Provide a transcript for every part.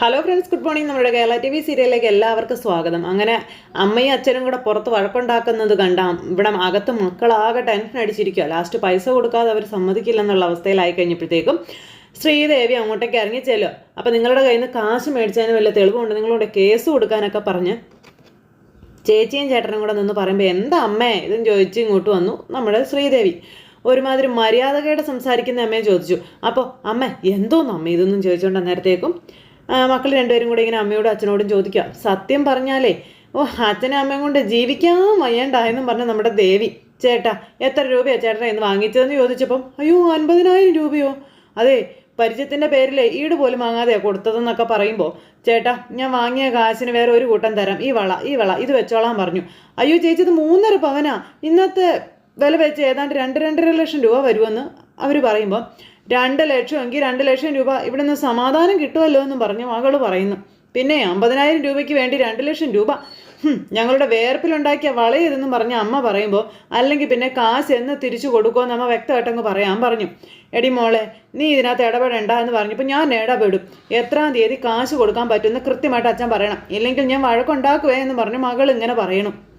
Hello friends good morning നമ്മുടെ Kerala T V സീരിയലിലേക്ക് എല്ലാവർക്കും സ്വാഗതം. അങ്ങനെ അമ്മയും അച്ഛനും കൂടെ പുറത്ത് വഴക്കുണ്ടാക്കുന്നത് കണ്ടാം ഇവിടെ അകത്ത് മക്കളാകെ ടെൻഷൻ അടിച്ചിരിക്കുക ലാസ്റ്റ് പൈസ കൊടുക്കാതെ അവർ സമ്മതിക്കില്ലെന്നുള്ള അവസ്ഥയിലായി കഴിഞ്ഞപ്പോഴത്തേക്കും ശ്രീദേവി അങ്ങോട്ടേക്ക് ഇറങ്ങി ചെല്ലുക അപ്പം നിങ്ങളുടെ കയ്യിൽ നിന്ന് കാശ് മേടിച്ചതിന് വല്ല തെളിവുണ്ട് നിങ്ങളുടെ കേസ് കൊടുക്കാനൊക്കെ പറഞ്ഞ് ചേച്ചിയും ചേട്ടനും കൂടെ നിന്ന് പറയുമ്പോൾ എന്താ അമ്മേ? ഇതും ചോദിച്ച് ഇങ്ങോട്ട് വന്നു നമ്മുടെ ശ്രീദേവി. ഒരുമാതിരി മര്യാദകയുടെ സംസാരിക്കുന്ന അമ്മയെ ചോദിച്ചു. അപ്പോൾ അമ്മ എന്തോന്നു അമ്മ ഇതൊന്നും? ചോദിച്ചുകൊണ്ട് അന്നേരത്തേക്കും മക്കൾ രണ്ടുപേരും കൂടെ ഇങ്ങനെ അമ്മയോടും അച്ഛനോടും ചോദിക്കുക. സത്യം പറഞ്ഞാലേ ഓ അച്ഛനും അമ്മയും കൊണ്ട് ജീവിക്കാൻ വയ്യണ്ടായെന്നും പറഞ്ഞ നമ്മുടെ ദേവി ചേട്ടാ എത്ര രൂപയാ ചേട്ടനെ ഇന്ന് വാങ്ങിച്ചതെന്ന് ചോദിച്ചപ്പം? അയ്യോ അൻപതിനായിരം രൂപയോ? അതെ പരിചയത്തിന്റെ പേരിൽ ഈട് പോലും വാങ്ങാതെ കൊടുത്തതെന്നൊക്കെ പറയുമ്പോൾ ചേട്ടാ ഞാൻ വാങ്ങിയ കാശിന് വേറെ ഒരു കൂട്ടം തരാം. ഈ വള ഈ വള ഇത് വെച്ചോളാൻ പറഞ്ഞു. അയ്യോ ചേച്ചി ഇത് മൂന്നര പവനാ. ഇന്നത്തെ വില വെച്ച് ഏതാണ്ട് രണ്ട് രണ്ടര ലക്ഷം രൂപ വരുമെന്ന് അവർ പറയുമ്പോൾ രണ്ട് ലക്ഷം എങ്കിൽ രണ്ട് ലക്ഷം രൂപ ഇവിടെ നിന്ന് സമാധാനം കിട്ടുമല്ലോ എന്ന് പറഞ്ഞ് മകൾ പറയുന്നു. പിന്നെ അമ്പതിനായിരം രൂപയ്ക്ക് വേണ്ടി രണ്ട് ലക്ഷം രൂപ. ഞങ്ങളുടെ വേർപ്പിലുണ്ടാക്കിയ വളയതെന്നും പറഞ്ഞ അമ്മ പറയുമ്പോൾ അല്ലെങ്കിൽ പിന്നെ കാശ് എന്ന് തിരിച്ചു കൊടുക്കുമെന്ന് അമ്മ വ്യക്തമായിട്ടങ്ങ് പറയാൻ പറഞ്ഞു. എടി മോളെ നീ ഇതിനകത്ത് ഇടപെടണ്ട എന്ന് പറഞ്ഞപ്പോൾ ഞാൻ ഇടപെടും. എത്രാം തീയതി കാശ് കൊടുക്കാൻ പറ്റുമെന്ന് കൃത്യമായിട്ട് അച്ഛൻ പറയണം. ഇല്ലെങ്കിൽ ഞാൻ വഴക്കുണ്ടാക്കുവേ എന്ന് പറഞ്ഞ് മകൾ ഇങ്ങനെ പറയണം.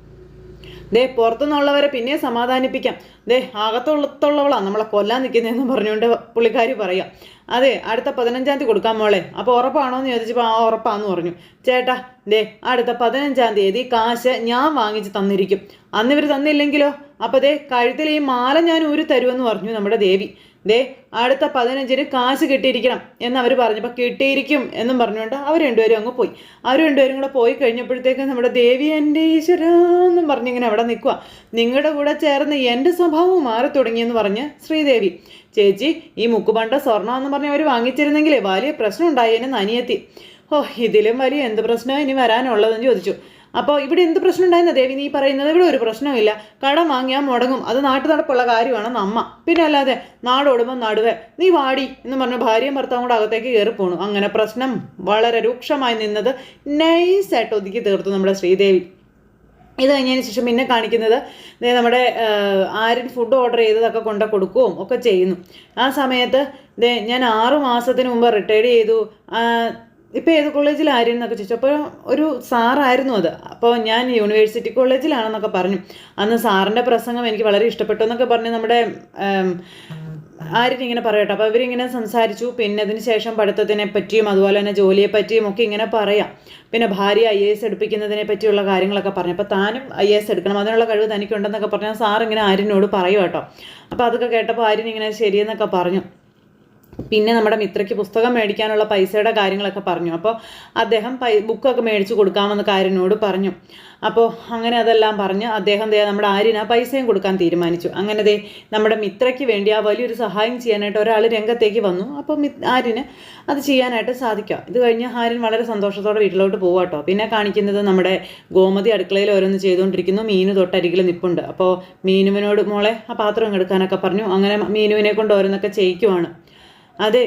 ദേ പുറത്തുനിന്നുള്ളവരെ പിന്നെ സമാധാനിപ്പിക്കാം. ദേ അകത്തുള്ളത്തുള്ളവളാണ് നമ്മളെ കൊല്ലാൻ നിൽക്കുന്നതെന്ന് പറഞ്ഞുകൊണ്ട് പുള്ളിക്കാരി പറയാം അതെ അടുത്ത പതിനഞ്ചാം തീയതി കൊടുക്കാൻ മോളെ. അപ്പോൾ ഉറപ്പാണോ എന്ന് ചോദിച്ചപ്പോൾ ആ ഉറപ്പാന്ന് പറഞ്ഞു. ചേട്ടാ ദേ അടുത്ത പതിനഞ്ചാം തീയതി കാശ് ഞാൻ വാങ്ങിച്ച് തന്നിരിക്കും. അന്ന് ഇവർ തന്നില്ലെങ്കിലോ? അപ്പോൾ ദേ കഴുത്തിൽ ഈ മാല ഞാൻ ഊരി തരുമെന്ന് പറഞ്ഞു നമ്മുടെ ദേവി. ദേ അടുത്ത പതിനഞ്ചിന് കാശ് കിട്ടിയിരിക്കണം എന്ന് അവർ പറഞ്ഞപ്പോൾ കിട്ടിയിരിക്കും എന്നും പറഞ്ഞുകൊണ്ട് അവർ രണ്ടുപേരും അങ്ങ് പോയി. അവർ രണ്ടുപേരും കൂടെ പോയി കഴിഞ്ഞപ്പോഴത്തേക്കും നമ്മുടെ ദേവി എന്റെ ഈശ്വര എന്നും പറഞ്ഞിങ്ങനെ അവിടെ നിൽക്കുക നിങ്ങളുടെ കൂടെ ചേർന്ന് എന്റെ സ്വഭാവം മാറി തുടങ്ങിയെന്ന് പറഞ്ഞ് ശ്രീദേവി ചേച്ചി ഈ മുക്കുപണ്ട സ്വർണം എന്ന് പറഞ്ഞ് അവർ വാങ്ങിച്ചിരുന്നെങ്കിലേ വലിയ പ്രശ്നം ഉണ്ടായേനെ നനിയെത്തി ഓ ഇതിലും വലിയ എന്ത് പ്രശ്നമാണ് ഇനി വരാനുള്ളതെന്ന് ചോദിച്ചു. അപ്പോൾ ഇവിടെ എന്ത് പ്രശ്നം ഉണ്ടായിരുന്ന ദേവി നീ പറയുന്നത്? ഇവിടെ ഒരു പ്രശ്നമില്ല കടം വാങ്ങിയാൽ മുടങ്ങും. അത് നാട്ടു നടപ്പുള്ള കാര്യമാണെന്ന് അമ്മ പിന്നെ അല്ലാതെ നാടോടുമ്പോൾ നടുവേ നീ വാടി എന്ന് പറഞ്ഞ ഭാര്യയും ഭർത്താവും കൂടെ അകത്തേക്ക് കയറി പോണു അങ്ങനെ പ്രശ്നം വളരെ രൂക്ഷമായി നിന്നത് നൈസായിട്ട് ഒതുക്കി തീർത്തു നമ്മുടെ ശ്രീദേവി. ഇത് കഴിഞ്ഞതിന് ശേഷം പിന്നെ കാണിക്കുന്നത് നമ്മുടെ ആരും ഫുഡ് ഓർഡർ ചെയ്തതൊക്കെ കൊണ്ട് കൊടുക്കുകയും ഒക്കെ ചെയ്യുന്നു. ആ സമയത്ത് ഞാൻ ആറു മാസത്തിന് മുമ്പ് റിട്ടയർഡ് ചെയ്തു. ഇപ്പോൾ ഏത് കോളേജിൽ ആര്യൻ എന്നൊക്കെ ചോദിച്ചു. അപ്പോൾ ഒരു സാറായിരുന്നു അത്. അപ്പോൾ ഞാൻ യൂണിവേഴ്സിറ്റി കോളേജിലാണെന്നൊക്കെ പറഞ്ഞു. അന്ന് സാറിന്റെ പ്രസംഗം എനിക്ക് വളരെ ഇഷ്ടപ്പെട്ടു എന്നൊക്കെ പറഞ്ഞ് നമ്മുടെ ആരും ഇങ്ങനെ പറയട്ടെ അപ്പോൾ ഇവരിങ്ങനെ സംസാരിച്ചു. പിന്നെ അതിന് ശേഷം പഠിത്തത്തിനെ പറ്റിയും അതുപോലെ തന്നെ ജോലിയെ പറ്റിയും ഒക്കെ ഇങ്ങനെ പറയാം. പിന്നെ ഭാര്യ ഐ എസ് എടുപ്പിക്കുന്നതിനെ പറ്റിയുള്ള കാര്യങ്ങളൊക്കെ പറഞ്ഞു. അപ്പോൾ താനും ഐ എസ് എടുക്കണം. അതിനുള്ള കഴിവ് തനിക്കുണ്ടെന്നൊക്കെ പറഞ്ഞാൽ സാർ ഇങ്ങനെ ആര്യനോട് പറയും കേട്ടോ. അപ്പോൾ അതൊക്കെ കേട്ടപ്പോൾ ആര്യൻ ഇങ്ങനെ ശരിയെന്നൊക്കെ പറഞ്ഞു. പിന്നെ നമ്മുടെ മിത്രയ്ക്ക് പുസ്തകം മേടിക്കാനുള്ള പൈസയുടെ കാര്യങ്ങളൊക്കെ പറഞ്ഞു. അപ്പോൾ അദ്ദേഹം പൈ ബുക്കൊക്കെ മേടിച്ച് കൊടുക്കാമെന്ന് കാര്യനോട് പറഞ്ഞു. അപ്പോൾ അങ്ങനെ അതെല്ലാം പറഞ്ഞ് അദ്ദേഹം ദേ നമ്മുടെ ആര്യന് ആ പൈസയും കൊടുക്കാൻ തീരുമാനിച്ചു. അങ്ങനെ ദേ നമ്മുടെ മിത്രയ്ക്ക് വേണ്ടി ആ വലിയൊരു സഹായം ചെയ്യാനായിട്ട് ഒരാൾ രംഗത്തേക്ക് വന്നു. അപ്പോൾ മി ആര്യന് അത് ചെയ്യാനായിട്ട് സാധിക്കാം. ഇത് കഴിഞ്ഞ് ആര്യൻ വളരെ സന്തോഷത്തോടെ വീട്ടിലോട്ട് പോവാട്ടോ. പിന്നെ കാണിക്കുന്നത് നമ്മുടെ ഗോമതി അടുക്കളയിൽ ഓരോന്ന് ചെയ്തുകൊണ്ടിരിക്കുന്നു. മീന് തൊട്ടരികിൽ നിപ്പുണ്ട്. അപ്പോൾ മീനുവിനോട് മോളെ ആ പാത്രം എടുക്കാനൊക്കെ പറഞ്ഞു. അങ്ങനെ മീനുവിനെ കൊണ്ട് ഓരോന്നൊക്കെ ചെയ്യിക്കുവാണ്. അതെ.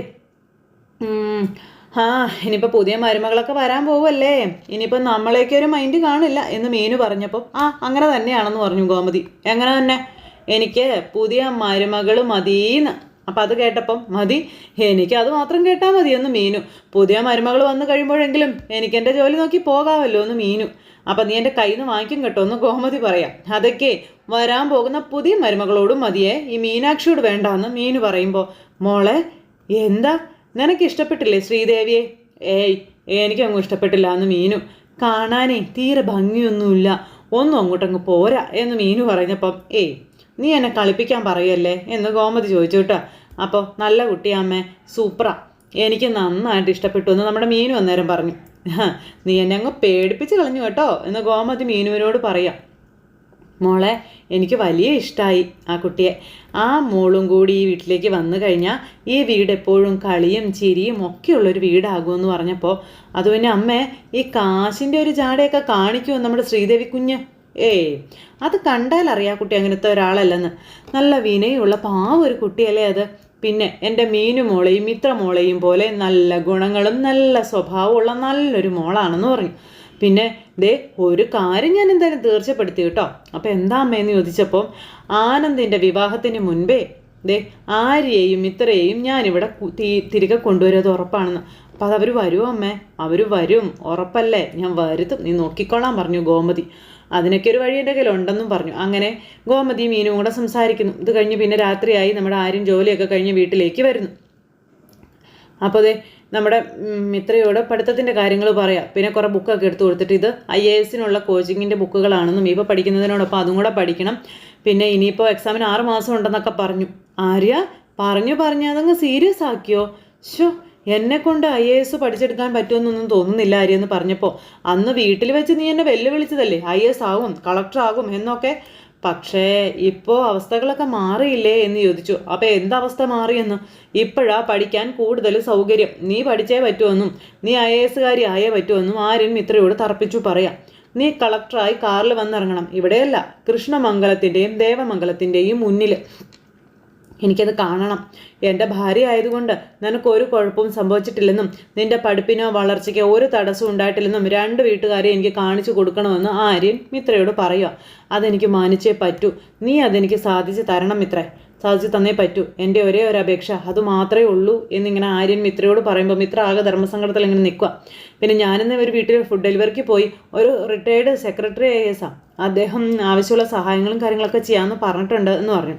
ആ ഇനിയിപ്പോൾ പുതിയ മരുമകളൊക്കെ വരാൻ പോവല്ലേ? ഇനിയിപ്പോൾ നമ്മളേക്ക് ഒരു മൈൻഡ് കാണില്ല എന്ന് മീനു പറഞ്ഞപ്പോൾ ആ അങ്ങനെ തന്നെയാണെന്ന് പറഞ്ഞു ഗോമതി. എങ്ങനെ തന്നെ? എനിക്ക് പുതിയ മരുമകൾ മതീന്ന്. അപ്പം അത് കേട്ടപ്പം മതി എനിക്ക് അത് മാത്രം കേട്ടാൽ മതി എന്ന് മീനു. പുതിയ മരുമകൾ വന്നു കഴിയുമ്പോഴെങ്കിലും എനിക്ക് എന്റെ ജോലി നോക്കി പോകാമല്ലോ എന്ന് മീനു. അപ്പം നീ എന്റെ കയ്യിൽ നിന്ന് വാങ്ങിക്കും കേട്ടോ എന്ന് ഗോമതി പറയാം. അതൊക്കെ വരാൻ പോകുന്ന പുതിയ മരുമകളോടും മതിയേ. ഈ മീനാക്ഷിയോട് വേണ്ടാന്ന് മീനു പറയുമ്പോൾ മോളെ എന്താ? നിനക്ക് ഇഷ്ടപ്പെട്ടില്ലേ ശ്രീദേവിയെ? ഏയ് എനിക്കങ്ങ് ഇഷ്ടപ്പെട്ടില്ല എന്ന് മീനു. കാണാനേ തീരെ ഭംഗിയൊന്നുമില്ല. ഒന്നും അങ്ങോട്ടങ്ങ് പോരാ എന്ന് മീനു പറഞ്ഞപ്പം ഏയ് നീ എന്നെ കളിപ്പിക്കാൻ പറയല്ലേ? എന്ന് ഗോമതി ചോദിച്ചു കേട്ടോ. അപ്പോൾ നല്ല കുട്ടിയമ്മേ സൂപ്പറാ. എനിക്ക് നന്നായിട്ട് ഇഷ്ടപ്പെട്ടു എന്ന് നമ്മുടെ മീനു അന്നേരം പറഞ്ഞു. നീ എന്നെ അങ്ങ് പേടിപ്പിച്ച് കളഞ്ഞു കേട്ടോ എന്ന് ഗോമതി മീനുവിനോട് പറയാം. മോളെ എനിക്ക് വലിയ ഇഷ്ടമായി ആ കുട്ടിയെ. ആ മോളും കൂടി ഈ വീട്ടിലേക്ക് വന്നു കഴിഞ്ഞാൽ ഈ വീട് എപ്പോഴും കളിയും ചിരിയും ഒക്കെയുള്ളൊരു വീടാകുമെന്ന് പറഞ്ഞപ്പോൾ അത് പിന്നെ അമ്മേ ഈ കാശിന്റെ ഒരു ജാടയൊക്കെ കാണിക്കുമോ നമ്മുടെ ശ്രീദേവി കുഞ്ഞ്? ഏയ് അത് കണ്ടാൽ അറിയാം കുട്ടി അങ്ങനത്തെ ഒരാളല്ലെന്ന്. നല്ല വിനയുള്ള പാവ ഒരു കുട്ടിയല്ലേ അത്. പിന്നെ എന്റെ മീനു മോളെയും മിത്ര മോളെയും പോലെ നല്ല ഗുണങ്ങളും നല്ല സ്വഭാവമുള്ള നല്ലൊരു മോളാണെന്ന് പറഞ്ഞു. പിന്നെ ദേ ഒരു കാര്യം ഞാൻ എന്തായാലും തീർച്ചപ്പെടുത്തി കേട്ടോ. അപ്പോൾ എന്താ അമ്മയെന്ന് ചോദിച്ചപ്പോൾ ആനന്ദിന്റെ വിവാഹത്തിന് മുൻപേ ദേ ആര്യയെയും ഇത്രയെയും ഞാനിവിടെ തിരികെ കൊണ്ടുവരുന്നത് ഉറപ്പാണെന്ന്. അപ്പം അതവർ വരുമോ അമ്മേ. അവർ വരും ഉറപ്പല്ലേ? ഞാൻ വരുത്തും. നീ നോക്കിക്കൊള്ളാൻ പറഞ്ഞു ഗോമതി. അതിനൊക്കെ ഒരു വഴി എന്റെ കയ്യിലുണ്ടെന്നും പറഞ്ഞു. അങ്ങനെ ഗോമതി മീനും കൂടെ സംസാരിക്കുന്നു. ഇത് കഴിഞ്ഞ് പിന്നെ രാത്രിയായി നമ്മുടെ ആരും ജോലിയൊക്കെ കഴിഞ്ഞ് വീട്ടിലേക്ക് വരുന്നു. അപ്പോൾ അതെ നമ്മുടെ മിത്രയോട് പഠിത്തത്തിന്റെ കാര്യങ്ങൾ പറയാം. പിന്നെ കുറേ ബുക്കൊക്കെ എടുത്തു കൊടുത്തിട്ട് ഇത് ഐ എ എസിനുള്ള കോച്ചിങ്ങിന്റെ ബുക്കുകളാണെന്നും ഇപ്പോൾ പഠിക്കുന്നതിനോടൊപ്പം അതും കൂടെ പഠിക്കണം. പിന്നെ ഇനിയിപ്പോൾ എക്സാമിന് ആറ് മാസം ഉണ്ടെന്നൊക്കെ പറഞ്ഞു. ആര്യ പറഞ്ഞു പറഞ്ഞു അതങ്ങ് സീരിയസ് ആക്കിയോ? ഷോ എന്നെ കൊണ്ട് ഐ എ എസ് പഠിച്ചെടുക്കാൻ പറ്റുമെന്നൊന്നും തോന്നുന്നില്ല ആര്യെന്ന് പറഞ്ഞപ്പോൾ അന്ന് വീട്ടിൽ വെച്ച് നീ എന്നെ വെല്ലുവിളിച്ചതല്ലേ? ഐ എസ് ആകും കളക്ടർ ആകും എന്നൊക്കെ പക്ഷേ ഇപ്പോൾ അവസ്ഥകളൊക്കെ മാറിയില്ലേ എന്ന് ചോദിച്ചു. അപ്പോൾ എന്തവസ്ഥ മാറിയെന്ന്? ഇപ്പോഴാ പഠിക്കാൻ കൂടുതൽ സൗകര്യം. നീ പഠിച്ചേ പറ്റുമെന്നും നീ ഐ എസുകാരി ആയേ പറ്റുമെന്നും ആരും മിത്രയോട് തർപ്പിച്ചു പറയാം. നീ കളക്ടറായി കാറിൽ വന്നിറങ്ങണം. ഇവിടെയല്ല കൃഷ്ണമംഗലത്തിന്റെയും ദേവമംഗലത്തിന്റെയും മുന്നിൽ എനിക്കത് കാണണം. എന്റെ ഭാര്യ ആയതുകൊണ്ട് നിനക്ക് ഒരു കുഴപ്പവും സംഭവിച്ചിട്ടില്ലെന്നും നിന്റെ പഠിപ്പിനോ വളർച്ചയ്ക്കോ ഒരു തടസ്സവും ഉണ്ടായിട്ടില്ലെന്നും രണ്ട് വീട്ടുകാരെ എനിക്ക് കാണിച്ചു കൊടുക്കണമെന്ന് ആര്യൻ മിത്രയോട് പറയുക അതെനിക്ക് മാനിച്ചേ പറ്റൂ. നീ അതെനിക്ക് സാധിച്ചു തരണം മിത്രേ. സാധിച്ചു തന്നേ പറ്റൂ. എന്റെ ഒരേ ഒരു അപേക്ഷ. അത് മാത്രമേ ഉള്ളൂ എന്നിങ്ങനെ ആര്യൻ മിത്രയോട് പറയുമ്പോൾ മിത്ര ആകെ ധർമ്മസങ്കടത്തിൽ ഇങ്ങനെ നിൽക്കുക പിന്നെ ഞാനിന്ന് ഒരു വീട്ടിൽ ഫുഡ് ഡെലിവറിക്ക് പോയി ഒരു റിട്ടയേർഡ് സെക്രട്ടറി ഐ എസ് അദ്ദേഹം ആവശ്യമുള്ള സഹായങ്ങളും കാര്യങ്ങളൊക്കെ ചെയ്യാമെന്ന് പറഞ്ഞിട്ടുണ്ട് എന്ന് പറഞ്ഞു.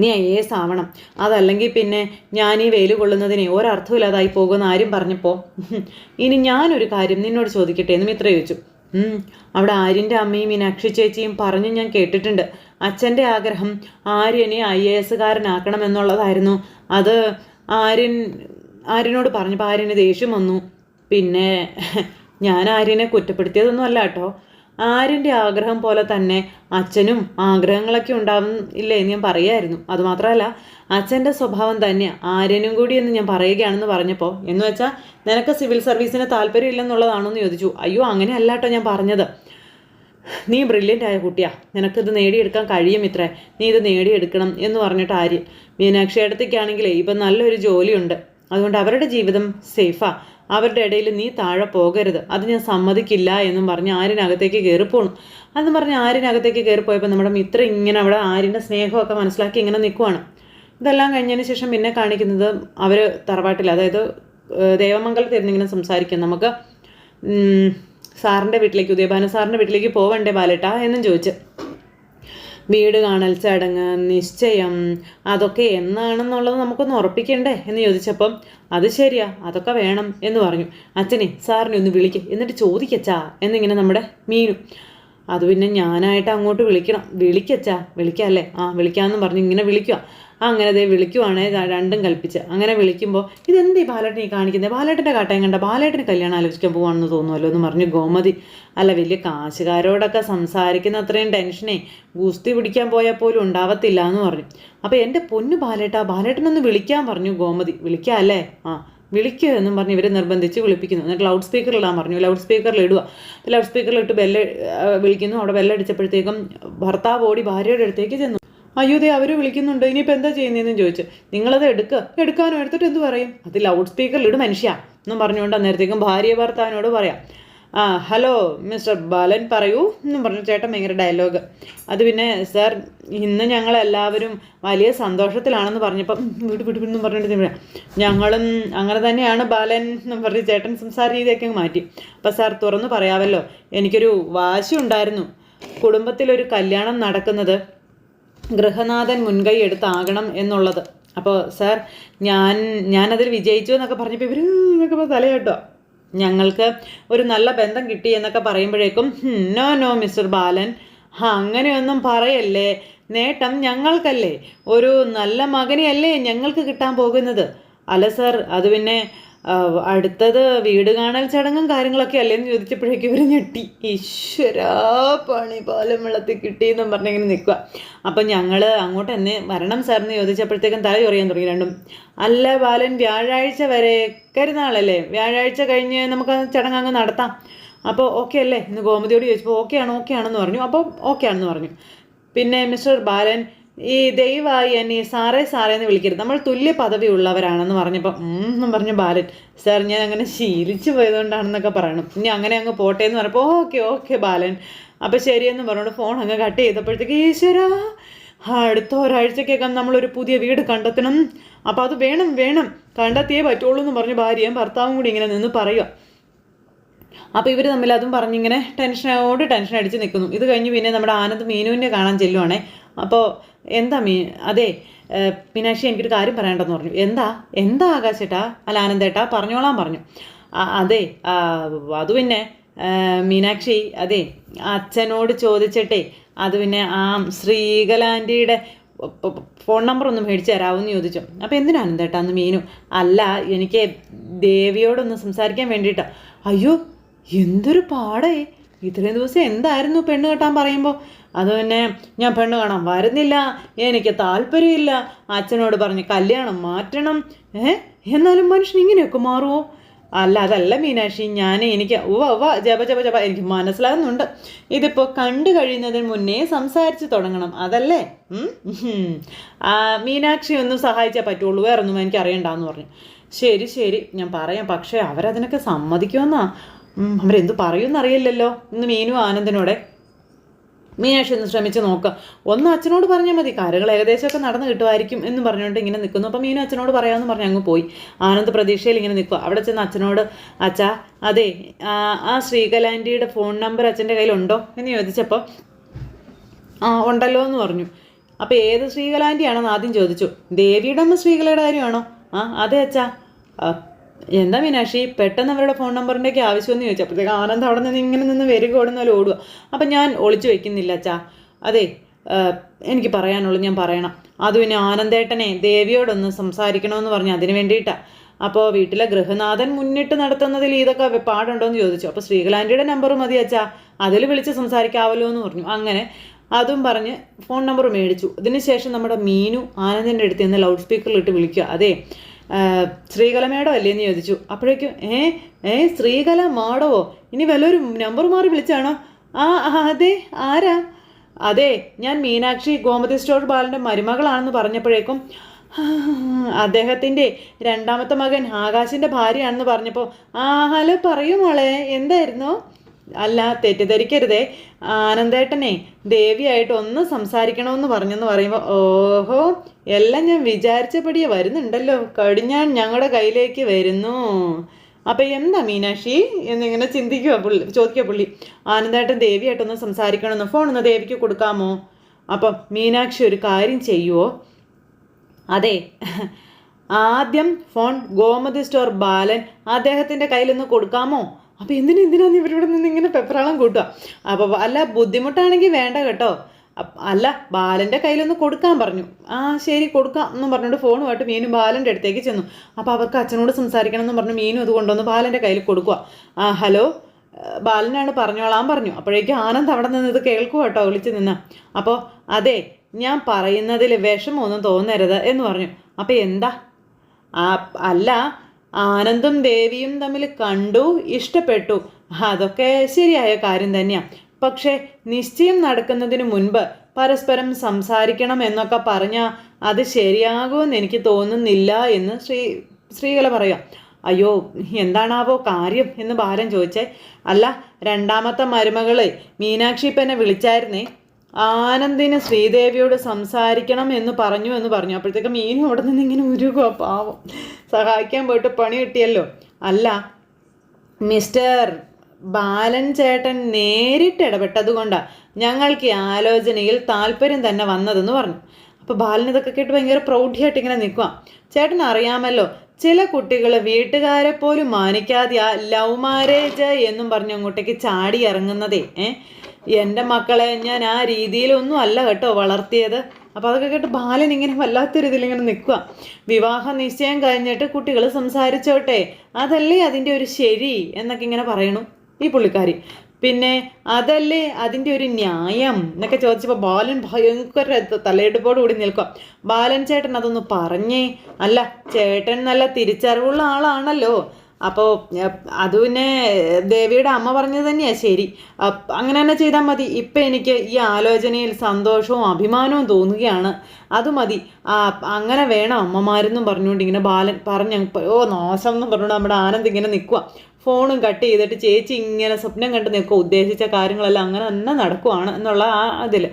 നീ ഐ എസ് ആവണം. അതല്ലെങ്കിൽ പിന്നെ ഞാൻ ഈ വെയിൽ കൊള്ളുന്നതിന് ഒരർത്ഥമില്ലാതായി പോകുമെന്ന് ആരും പറഞ്ഞപ്പോൾ "ഹും, ഇനി ഞാനൊരു കാര്യം നിന്നോട് ചോദിക്കട്ടെ എന്ന് മിത്ര ചോദിച്ചു. അവിടെ ആര്യന്റെ അമ്മയും മീനാക്ഷി ചേച്ചിയും പറഞ്ഞു ഞാൻ കേട്ടിട്ടുണ്ട്. അച്ഛന്റെ ആഗ്രഹം ആര്യനെ ഐ എ എസ്സുകാരനാക്കണം എന്നുള്ളതായിരുന്നു. അത് ആര്യൻ ആര്യനോട് പറഞ്ഞപ്പോൾ ആര്യന് ദേഷ്യം വന്നു. പിന്നെ ഞാൻ ആര്യനെ കുറ്റപ്പെടുത്തിയതൊന്നും അല്ല കേട്ടോ. ആര്യന്റെ ആഗ്രഹം പോലെ തന്നെ അച്ഛനും ആഗ്രഹങ്ങളൊക്കെ ഉണ്ടാവും ഇല്ലേ എന്ന് ഞാൻ പറയായിരുന്നു. അതുമാത്രമല്ല അച്ഛന്റെ സ്വഭാവം തന്നെ ആര്യനും കൂടി എന്ന് ഞാൻ പറയുകയാണെന്ന് പറഞ്ഞപ്പോൾ എന്ന് വെച്ചാൽ നിനക്ക് സിവിൽ സർവീസിന് താല്പര്യമില്ലെന്നുള്ളതാണെന്ന് ചോദിച്ചു. അയ്യോ അങ്ങനെയല്ല കേട്ടോ ഞാൻ പറഞ്ഞത്. നീ ബ്രില്യന്റ് ആയ കുട്ടിയാ. നിനക്കിത് നേടിയെടുക്കാൻ കഴിയും ഇത്രേ. നീ ഇത് നേടിയെടുക്കണം എന്ന് പറഞ്ഞിട്ട് ആര്യൻ മീനാക്ഷി അടുത്തേക്കാണെങ്കിലേ ഇപ്പം നല്ലൊരു ജോലിയുണ്ട്. അതുകൊണ്ട് അവരുടെ ജീവിതം സേഫാ അവരുടെ ഇടയിൽ നീ താഴെ പോകരുത്. അത് ഞാൻ സമ്മതിക്കില്ല എന്നും പറഞ്ഞ് ആര്യനകത്തേക്ക് കയറിപ്പോണു അതെന്ന് പറഞ്ഞ് ആര്യനകത്തേക്ക് കയറിപ്പോയപ്പോൾ നമ്മുടെ മിത്ര ഇങ്ങനെ അവിടെ ആര്യന്റെ സ്നേഹമൊക്കെ മനസ്സിലാക്കി ഇങ്ങനെ നിൽക്കുവാണ്. ഇതെല്ലാം കഴിഞ്ഞതിന് ശേഷം പിന്നെ കാണിക്കുന്നത് അവർ തറവാട്ടിൽ അതായത് ദേവമംഗലത്തിരുന്ന് ഇങ്ങനെ സംസാരിക്കും. നമുക്ക് സാറിന്റെ വീട്ടിലേക്ക് ഉദയഭാനു സാറിന്റെ വീട്ടിലേക്ക് പോവണ്ടേ ബാലേട്ടാ എന്നും ചോദിച്ച്. വീട് കാണൽ ചടങ്ങ് നിശ്ചയം അതൊക്കെ എന്നാണെന്നുള്ളത് നമുക്കൊന്ന് ഉറപ്പിക്കണ്ടേ എന്ന് ചോദിച്ചപ്പം അത് ശരിയാ അതൊക്കെ വേണം എന്ന് പറഞ്ഞു. അച്ഛനെ സാറിനെ ഒന്ന് വിളിക്ക് എന്നിട്ട് ചോദിക്കച്ചാ എന്നിങ്ങനെ നമ്മുടെ മീനു. അത് പിന്നെ ഞാനായിട്ട് അങ്ങോട്ട് വിളിക്കണം. വിളിക്കച്ചാ വിളിക്കാം അല്ലേ? ആ വിളിക്കാമെന്ന് പറഞ്ഞ് ഇങ്ങനെ വിളിക്കുക അങ്ങനെ ദേ വിളിക്കുവാണേ രണ്ടും കൽപ്പിച്ച്. അങ്ങനെ വിളിക്കുമ്പോൾ ഇതെന്തീ ബാലേട്ടൻ ഈ കാണിക്കുന്നത് ബാലേട്ടന്റെ കാട്ടയം കണ്ട ബാലേട്ടന് കല്യാണം ആലോചിക്കാൻ പോകുകയാണെന്ന് തോന്നുമല്ലോ എന്ന് പറഞ്ഞു ഗോമതി അല്ല വലിയ കാശുകാരോടൊക്കെ സംസാരിക്കുന്ന അത്രയും ടെൻഷനേ ഗുസ്തി പിടിക്കാൻ പോയാൽ പോലും ഉണ്ടാവത്തില്ല എന്ന് പറഞ്ഞു. അപ്പോൾ എന്റെ പൊന്നു ബാലേട്ട ബാലേട്ടനൊന്ന് വിളിക്കാൻ പറഞ്ഞു ഗോമതി. വിളിക്കാം അല്ലേ? ആ വിളിക്കുക എന്നും പറഞ്ഞ് ഇവരെ നിർബന്ധിച്ച് വിളിപ്പിക്കുന്നു. എന്നിട്ട് ലൗഡ് സ്പീക്കറിൽ ഇടാൻ പറഞ്ഞു. ലൗഡ് സ്പീക്കറിൽ ഇടുക ലൗഡ് സ്പീക്കറിൽ ഇട്ട് ബെല്ല് വിളിക്കുന്നു. അവിടെ ബെല്ലടിച്ചപ്പോഴത്തേക്കും ഭർത്താവ് ഓടി ഭാര്യയുടെ അടുത്തേക്ക് ചെന്നു. അയ്യോ ദേ അവർ വിളിക്കുന്നുണ്ട്? ഇനിയിപ്പോൾ എന്താ ചെയ്യുന്നതെന്ന് ചോദിച്ചു. നിങ്ങളത് എടുക്കുക എടുക്കാനോ? എടുത്തിട്ട് എന്ത് പറയും? അത് ലൗഡ് സ്പീക്കറിൽ ഇടും മനുഷ്യ. എന്നും പറഞ്ഞുകൊണ്ട് അന്നേരത്തേക്കും ഭാര്യ ഭർത്താവിനോട് പറയാം. ആ ഹലോ മിസ്റ്റർ ബാലൻ പറയൂ എന്നും പറഞ്ഞു ചേട്ടൻ ഭയങ്കര ഡയലോഗ്. അത് പിന്നെ സാർ ഇന്ന് ഞങ്ങളെല്ലാവരും വലിയ സന്തോഷത്തിലാണെന്ന് പറഞ്ഞപ്പം വീട് വിട് വിട് വിട്" എന്നും പറഞ്ഞിട്ട് ഞങ്ങളും അങ്ങനെ തന്നെയാണ് ബാലൻ എന്നും പറഞ്ഞ് ചേട്ടൻ സംസാര രീതിയൊക്കെ മാറ്റി. അപ്പം സാർ തുറന്നു പറയാമല്ലോ. എനിക്കൊരു വാശി ഉണ്ടായിരുന്നു കുടുംബത്തിലൊരു കല്യാണം നടക്കുന്നത് ഗൃഹനാഥൻ മുൻകൈ എടുത്താകണം എന്നുള്ളത്. അപ്പോൾ സാർ ഞാൻ ഞാനതിൽ വിജയിച്ചു എന്നൊക്കെ പറഞ്ഞപ്പോൾ ഇവർ എന്നൊക്കെ തലയാട്ടോ. ഞങ്ങൾക്ക് ഒരു നല്ല ബന്ധം കിട്ടി എന്നൊക്കെ പറയുമ്പോഴേക്കും നോ നോ മിസ്റ്റർ ബാലൻ. അങ്ങനെയൊന്നും പറയല്ലേ. നേട്ടം ഞങ്ങൾക്കല്ലേ. ഒരു നല്ല മകനെയല്ലേ ഞങ്ങൾക്ക് കിട്ടാൻ പോകുന്നത്. അല്ല സാർ അത് പിന്നെ അടുത്തത് വീട് കാണൽ ചടങ്ങും കാര്യങ്ങളൊക്കെ അല്ലേന്ന് ചോദിച്ചപ്പോഴേക്കും ഇവർ ഞെട്ടി. ഈശ്വരാ പണി പാലം വെള്ളത്തിൽ കിട്ടിയെന്നും പറഞ്ഞിങ്ങനെ നിൽക്കുക. അപ്പം ഞങ്ങൾ അങ്ങോട്ട് തന്നെ വരണം സാറിന് ചോദിച്ചപ്പോഴത്തേക്കും തല ചൊറിയാൻ തുടങ്ങി രണ്ടും. അല്ല ബാലൻ വ്യാഴാഴ്ച വരെ കരുന്നാളല്ലേ വ്യാഴാഴ്ച കഴിഞ്ഞ് നമുക്ക് ചടങ്ങ് അങ്ങ് നടത്താം. അപ്പോൾ ഓക്കെ അല്ലേ? ഇന്ന് ഗോമതിയോട് ചോദിച്ചപ്പോൾ ഓക്കെ ആണ് ഓക്കെ ആണെന്ന് പറഞ്ഞു. അപ്പോൾ ഓക്കെ ആണെന്ന് പറഞ്ഞു. പിന്നെ മിസ്റ്റർ ബാലൻ ഈ ദയവായി എന്നെ സാറേ സാറേ എന്ന് വിളിക്കരുത്. നമ്മൾ തുല്യ പദവി ഉള്ളവരാണെന്ന് പറഞ്ഞപ്പോൾ എന്നും പറഞ്ഞു ബാലൻ സാർ ഞാൻ അങ്ങനെ ശീലിച്ചു പോയതുകൊണ്ടാണെന്നൊക്കെ പറയണം. ഇനി അങ്ങനെ അങ്ങ് പോട്ടെ എന്ന് പറഞ്ഞപ്പോൾ ഓക്കെ ഓക്കെ ബാലൻ. അപ്പോൾ ശരിയെന്ന് പറഞ്ഞുകൊണ്ട് ഫോൺ അങ്ങ് കട്ട് ചെയ്തപ്പോഴത്തേക്ക് ഈശ്വരാ അടുത്ത ഒരാഴ്ചക്കകം നമ്മളൊരു പുതിയ വീട് കണ്ടെത്തണം. അപ്പോൾ അത് വേണം വേണം. കണ്ടെത്തിയേ പറ്റുള്ളൂ എന്ന് പറഞ്ഞു ഭാര്യയും ഭർത്താവും കൂടി ഇങ്ങനെ നിന്ന് പറയുക അപ്പോൾ ഇവർ തമ്മിൽ അതും പറഞ്ഞിങ്ങനെ ടെൻഷനോട് ടെൻഷൻ അടിച്ച് നിൽക്കുന്നു ഇത് കഴിഞ്ഞ് പിന്നെ നമ്മുടെ ആനന്ദ് മീനുവിനെ കാണാൻ ചെല്ലുവാണേ. അപ്പോൾ എന്താ മീ അതെ മീനാക്ഷി എനിക്കൊരു കാര്യം പറയണ്ടെന്ന് പറഞ്ഞു. എന്താ എന്താ ആകാശേട്ടാ? അല്ല ആനന്ദേട്ടാ പറഞ്ഞോളാൻ പറഞ്ഞു. അതെ അത് പിന്നെ മീനാക്ഷി അതെ അച്ഛനോട് ചോദിച്ചിട്ടേ അത് പിന്നെ ആ ശ്രീകലാന്റിയുടെ ഫോൺ നമ്പർ ഒന്ന് മേടിച്ച് തരാമെന്ന് ചോദിച്ചു. അപ്പോൾ എന്തിനാ ആനന്ദേട്ടാ അന്ന് മീനു? അല്ല എനിക്ക് ദേവിയോടൊന്ന് സംസാരിക്കാൻ വേണ്ടിയിട്ടാണ് അയ്യോ എന്തൊരു പാടേ. ഇത്രയും ദിവസം എന്തായിരുന്നു പെണ്ണ് കെട്ടാൻ പറയുമ്പോൾ അത് പിന്നെ ഞാൻ പെണ്ണ് കാണാൻ വരുന്നില്ല എനിക്ക് താല്പര്യമില്ല. അച്ഛനോട് പറഞ്ഞ് കല്യാണം മാറ്റണം. ഏ? എന്നാലും മനുഷ്യൻ ഇങ്ങനെയൊക്കെ മാറുമോ അല്ല അതല്ല മീനാക്ഷി ഞാൻ എനിക്ക് ഉവ ഉവ ജപ ജപ ജപ എനിക്ക് മനസ്സിലാകുന്നുണ്ട്. ഇതിപ്പോൾ കണ്ടു കഴിയുന്നതിന് മുന്നേ സംസാരിച്ച് തുടങ്ങണം അതല്ലേ? മീനാക്ഷി ഒന്നും സഹായിച്ചേ പറ്റുള്ളൂ വേറൊന്നും എനിക്ക് അറിയണ്ടെന്ന് പറഞ്ഞു. ശരി ശരി ഞാൻ പറയാം പക്ഷേ അവരതിനൊക്കെ സമ്മതിക്കുമെന്നാ. ഉം, അവരെന്ത് പറയുമെന്നറിയില്ലല്ലോ. ഇന്ന് മീനു ആനന്ദനോടെ. മീനാക്ഷി ഒന്ന് ശ്രമിച്ച് നോക്കുക ഒന്ന് അച്ഛനോട് പറഞ്ഞാൽ മതി. കാര്യങ്ങൾ ഏകദേശമൊക്കെ നടന്നു കിട്ടുമായിരിക്കും എന്ന് പറഞ്ഞുകൊണ്ട് ഇങ്ങനെ നിൽക്കുന്നു. അപ്പോൾ മീനു അച്ഛനോട് പറയാമെന്ന് പറഞ്ഞ് അങ്ങ് പോയി. ആനന്ദ് പ്രതീക്ഷയിൽ ഇങ്ങനെ നിൽക്കുക. അവിടെ ചെന്ന് അച്ഛനോട് അച്ഛാ അതെ ആ, ശ്രീകലാന്റിയുടെ ഫോൺ നമ്പർ അച്ഛന്റെ കയ്യിലുണ്ടോ? എന്ന് ചോദിച്ചപ്പോൾ ആ ഉണ്ടല്ലോ എന്ന് പറഞ്ഞു. അപ്പോൾ ഏത് ശ്രീകലാന്റിയാണെന്ന് ആദ്യം ചോദിച്ചു. ദേവിയുടെ അമ്മ ശ്രീകലയുടെ കാര്യമാണോ? ആ അതെ അച്ഛാ. എന്താ മീനാക്ഷി പെട്ടെന്ന് അവരുടെ ഫോൺ നമ്പറിന്റെയൊക്കെ ആവശ്യമെന്ന് ചോദിച്ചു. അപ്പോഴത്തേക്ക് ആനന്ദ് അവിടെ നിന്ന് ഇങ്ങനെ നിന്ന് വരിക ഓടുന്നാലും ഓടുക അപ്പം ഞാൻ ഒളിച്ചു വയ്ക്കുന്നില്ല അച്ഛാ. അതെ എനിക്ക് പറയാനുള്ളൂ ഞാൻ പറയണം. അത് പിന്നെ ആനന്ദേട്ടനെ ദേവിയോടൊന്ന് സംസാരിക്കണമെന്ന് പറഞ്ഞു അതിന് വേണ്ടിയിട്ടാണ് അപ്പോൾ വീട്ടിലെ ഗൃഹനാഥൻ മുന്നിട്ട് നടത്തുന്നതിൽ ഇതൊക്കെ പാടുണ്ടോയെന്ന് ചോദിച്ചു. അപ്പോൾ ശ്രീകലാന്റിയുടെ നമ്പർ മതി അച്ഛാ. അതിൽ വിളിച്ച് സംസാരിക്കാവല്ലോ എന്ന് പറഞ്ഞു. അങ്ങനെ അതും പറഞ്ഞ് ഫോൺ നമ്പർ മേടിച്ചു. അതിനുശേഷം നമ്മുടെ മീനു ആനന്ദിന്റെ അടുത്ത് നിന്ന് ലൗഡ് സ്പീക്കറിലിട്ട് വിളിക്കുക. അതെ ശ്രീകല മേഡം അല്ലേ എന്ന് ചോദിച്ചു. അപ്പോഴേക്കും ഏ ഏ ശ്രീകല മാടവോ ഇനി വല്ലൊരു നമ്പർ മാറി വിളിച്ചാണോ? ആ അതെ ആരാ? അതെ ഞാൻ മീനാക്ഷി ഗോമതി സ്റ്റോർ ബാലന്റെ മരുമകളാണെന്ന് പറഞ്ഞപ്പോഴേക്കും അദ്ദേഹത്തിന്റെ രണ്ടാമത്തെ മകൻ ആകാശിന്റെ ഭാര്യയാണെന്ന് പറഞ്ഞപ്പോൾ ആ ഹലോ പറയൂ മോളെ എന്തായിരുന്നു? അല്ല തെറ്റിദ്ധരിക്കരുതേ. ആനന്ദേട്ടനെ ദേവിയായിട്ട് ഒന്ന് സംസാരിക്കണമെന്ന് പറഞ്ഞെന്ന് പറയുമ്പോൾ ഓഹോ എല്ലാം ഞാൻ വിചാരിച്ചപടിയെ വരുന്നുണ്ടല്ലോ. കടിഞ്ഞാൻ ഞങ്ങളുടെ കയ്യിലേക്ക് വരുന്നു. അപ്പം എന്താ മീനാക്ഷി? എന്നിങ്ങനെ ചിന്തിക്കുക പുള്ളി ചോദിക്കുക പുള്ളി. ആനന്ദേട്ടൻ ദേവിയായിട്ടൊന്ന് സംസാരിക്കണമെന്ന്. ഫോൺ ഒന്ന് ദേവിക്ക് കൊടുക്കാമോ? അപ്പം മീനാക്ഷി ഒരു കാര്യം ചെയ്യുമോ അതെ ആദ്യം ഫോൺ ഗോമതി സ്റ്റോർ ബാലൻ അദ്ദേഹത്തിന്റെ കയ്യിലൊന്ന് കൊടുക്കാമോ? അപ്പോൾ എന്തിനു എന്തിനാന്ന് ഇവരിവിടെ നിന്ന് ഇങ്ങനെ പെപ്പറാളം കൂട്ടുക? അപ്പോൾ അല്ല ബുദ്ധിമുട്ടാണെങ്കിൽ വേണ്ട കേട്ടോ. അല്ല ബാലന്റെ കയ്യിലൊന്ന് കൊടുക്കാൻ പറഞ്ഞു. ആ ശരി കൊടുക്കാം എന്നും പറഞ്ഞുകൊണ്ട് ഫോണുമായിട്ട് മീനും ബാലന്റെ അടുത്തേക്ക് ചെന്നു. അപ്പോൾ അവർക്ക് അച്ഛനോട് സംസാരിക്കണം എന്ന് പറഞ്ഞു മീനും അത് കൊണ്ടുവന്ന് ബാലന്റെ കയ്യിൽ കൊടുക്കുക. ആ ഹലോ ബാലനാണ് പറഞ്ഞോളാൻ പറഞ്ഞു. അപ്പോഴേക്കും ആനന്ദ് അവിടെ നിന്ന് ഇത് കേൾക്കുക കേട്ടോ വിളിച്ച് നിന്ന്. അപ്പോൾ അതെ ഞാൻ പറയുന്നതിൽ വിഷമമൊന്നും തോന്നരുത് എന്ന് പറഞ്ഞു. അപ്പോൾ എന്താ? അല്ല ആനന്ദും ദേവിയും തമ്മിൽ കണ്ടു ഇഷ്ടപ്പെട്ടു. അതൊക്കെ ശരിയായ കാര്യം തന്നെയാണ് പക്ഷേ നിശ്ചയം നടക്കുന്നതിന് മുൻപ് പരസ്പരം സംസാരിക്കണം എന്നൊക്കെ പറഞ്ഞാൽ അത് ശരിയാകുമെന്ന് എനിക്ക് തോന്നുന്നില്ല എന്ന് ശ്രീ സ്ത്രീകൾ പറയാം. അയ്യോ എന്താണാവോ കാര്യം എന്ന് ബാലൻ ചോദിച്ചേ. അല്ല രണ്ടാമത്തെ മരുമകളെ മീനാക്ഷി ഇപ്പം എന്നെ വിളിച്ചായിരുന്നേ. ആനന്ദിന് ശ്രീദേവിയോട് സംസാരിക്കണം എന്ന് പറഞ്ഞു എന്ന് പറഞ്ഞു. അപ്പോഴത്തേക്ക് മീനും അവിടെ നിന്ന് ഇങ്ങനെ ഉരുകുക പാവം. സഹായിക്കാൻ പോയിട്ട് പണി കിട്ടിയല്ലോ. അല്ല മിസ്റ്റർ ബാലൻ ചേട്ടൻ നേരിട്ട് ഇടപെട്ടത് കൊണ്ടാണ് ഞങ്ങൾക്ക് ഈ ആലോചനയിൽ താല്പര്യം തന്നെ വന്നതെന്ന് പറഞ്ഞു. അപ്പോൾ ബാലൻ ഇതൊക്കെ കേട്ട് ഭയങ്കര പ്രൗഢിയായിട്ട് ഇങ്ങനെ നിൽക്കുക ചേട്ടൻ അറിയാമല്ലോ ചില കുട്ടികൾ വീട്ടുകാരെ പോലും മാനിക്കാതെ ആ ലവ് മാരേജ് എന്നും പറഞ്ഞ് അങ്ങോട്ടേക്ക് ചാടി ഇറങ്ങുന്നതേ. ഏ? എന്റെ മക്കളെ ഞാൻ ആ രീതിയിലൊന്നും അല്ല കേട്ടോ വളർത്തിയത്. അപ്പോൾ അതൊക്കെ കേട്ട് ബാലൻ ഇങ്ങനെ വല്ലാത്തൊരു ഇതിലിങ്ങനെ നിൽക്കുക വിവാഹ നിശ്ചയം കഴിഞ്ഞിട്ട് കുട്ടികൾ സംസാരിച്ചോട്ടെ. അതല്ലേ അതിന്റെ ഒരു ശരി എന്നൊക്കെ ഇങ്ങനെ പറയണു ഈ പുള്ളിക്കാരി. പിന്നെ അതല്ലേ അതിന്റെ ഒരു ന്യായം എന്നൊക്കെ ചോദിച്ചപ്പോൾ ബാലൻ ഭയങ്കര തലയെടുപ്പോട് കൂടി നിൽക്കുക ബാലൻ ചേട്ടൻ അതൊന്ന് പറഞ്ഞേ. അല്ല ചേട്ടൻ നല്ല തിരിച്ചറിവുള്ള ആളാണല്ലോ. അപ്പോൾ അത് പിന്നെ ദേവിയുടെ അമ്മ പറഞ്ഞത് തന്നെയാണ് ശരി. അങ്ങനെ തന്നെ ചെയ്താൽ മതി. ഇപ്പം എനിക്ക് ഈ ആലോചനയിൽ സന്തോഷവും അഭിമാനവും തോന്നുകയാണ്. അത് മതി. അങ്ങനെ വേണം അമ്മമാരെന്നും പറഞ്ഞുകൊണ്ട് ഇങ്ങനെ ബാലൻ പറഞ്ഞ ഓ നാശം എന്നും പറഞ്ഞുകൊണ്ട് നമ്മുടെ ആനന്ദ് ഇങ്ങനെ നിൽക്കുക ഫോണും കട്ട് ചെയ്തിട്ട് ചേച്ചി ഇങ്ങനെ സ്വപ്നം കണ്ട് നിൽക്കുക ഉദ്ദേശിച്ച കാര്യങ്ങളെല്ലാം അങ്ങനെ തന്നെ നടക്കുവാണ് എന്നുള്ള ആ അതിൽ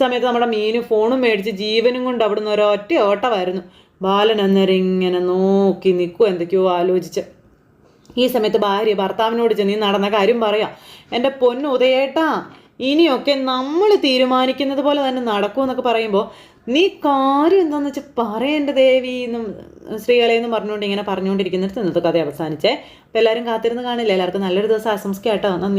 സമയത്ത് നമ്മുടെ മീനും ഫോണും മേടിച്ച് ജീവനും കൊണ്ട് അവിടുന്ന് ഒരൊറ്റ ഓട്ടമായിരുന്നു. ബാലൻ അന്നേരം ഇങ്ങനെ നോക്കി നിൽക്കുക എന്തൊക്കെയോ ആലോചിച്ച്. ഈ സമയത്ത് ഭാര്യ ഭർത്താവിനോട് ചെന്ന് നടന്ന കാര്യം പറയാം. എന്റെ പൊന്നുദയേട്ടാ ഇനിയൊക്കെ നമ്മൾ തീരുമാനിക്കുന്നത് പോലെ തന്നെ നടക്കുമെന്നൊക്കെ പറയുമ്പോൾ നീ കാര്യം എന്താണെന്ന് വെച്ചാൽ പറയേണ്ട ദേവി എന്നും ശ്രീകലയെന്നും പറഞ്ഞുകൊണ്ട് ഇങ്ങനെ പറഞ്ഞുകൊണ്ടിരിക്കുന്നിടത്ത് ഇന്നത്തെ കഥ അവസാനിച്ചേ. അപ്പോൾ എല്ലാവരും കാത്തിരുന്ന് കാണില്ല? എല്ലാവർക്കും നല്ലൊരു ദിവസം ആശംസിക്കാം കേട്ടോ. നന്ദി.